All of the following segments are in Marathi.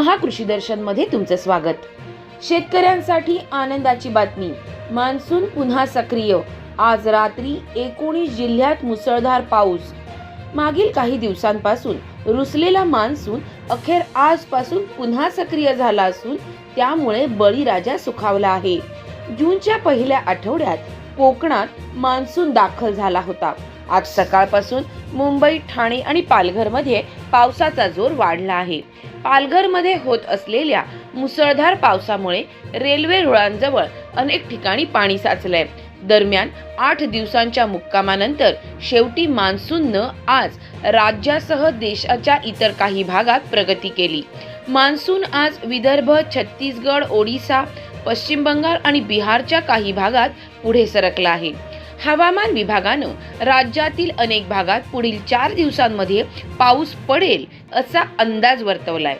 महाकृषी दर्शनमध्ये तुमचं स्वागत. शेतकऱ्यांसाठी आनंदाची बातमी. मान्सून पुन्हा सक्रिय. आज रात्री एकोणीस जिल्ह्यात मुसळधार पाऊस. मागील काही दिवसांपासून रुसलेला मान्सून अखेर आजपासून पुन्हा सक्रिय झाला असून त्यामुळे बळीराजा सुखावला आहे. जूनच्या पहिल्या आठवड्यात कोकणात मान्सून दाखल झाला होता. आज सकाळपासून मुंबई ठाणे आणि पालघरमध्ये पावसाचा जोर वाढला आहे. पालघरमध्ये होत असलेल्या मुसळधार पावसामुळे रेल्वे रुळांजवळ अनेक ठिकाणी पाणी साचलंय. दरम्यान आठ दिवसांच्या मुक्कामानंतर शेवटी मान्सूननं आज राज्यासह देशाच्या इतर काही भागात प्रगती केली. मान्सून आज विदर्भ छत्तीसगड ओडिसा पश्चिम बंगाल आणि बिहारच्या काही भागात पुढे सरकला आहे. हवामान विभागानं राज्यातील अनेक भागात पुढील चार दिवसांमध्ये पाऊस पडेल असा अंदाज वर्तवलाय.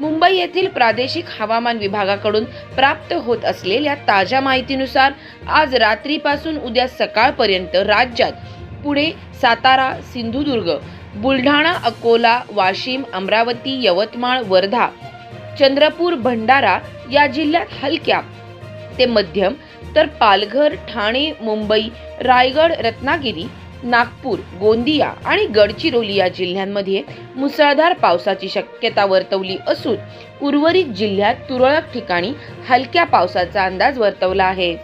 मुंबई येथील प्रादेशिक हवामान विभागाकडून प्राप्त होत असलेल्या ताज्या माहितीनुसार आज रात्रीपासून उद्या सकाळपर्यंत राज्यात पुणे सातारा सिंधुदुर्ग बुलढाणा अकोला वाशिम अमरावती यवतमाळ वर्धा चंद्रपूर भंडारा या जिल्ह्यात हलक्या ते मध्यम तर पालघर ठाणे मुंबई रायगड रत्नागिरी नागपूर गोंदिया आणि गडचिरोली या जिल्ह्यांमध्ये मुसळधार पावसाची शक्यता वर्तवली असून उर्वरित जिल्ह्यात तुरळक ठिकाणी हलक्या पावसाचा अंदाज वर्तवला आहे.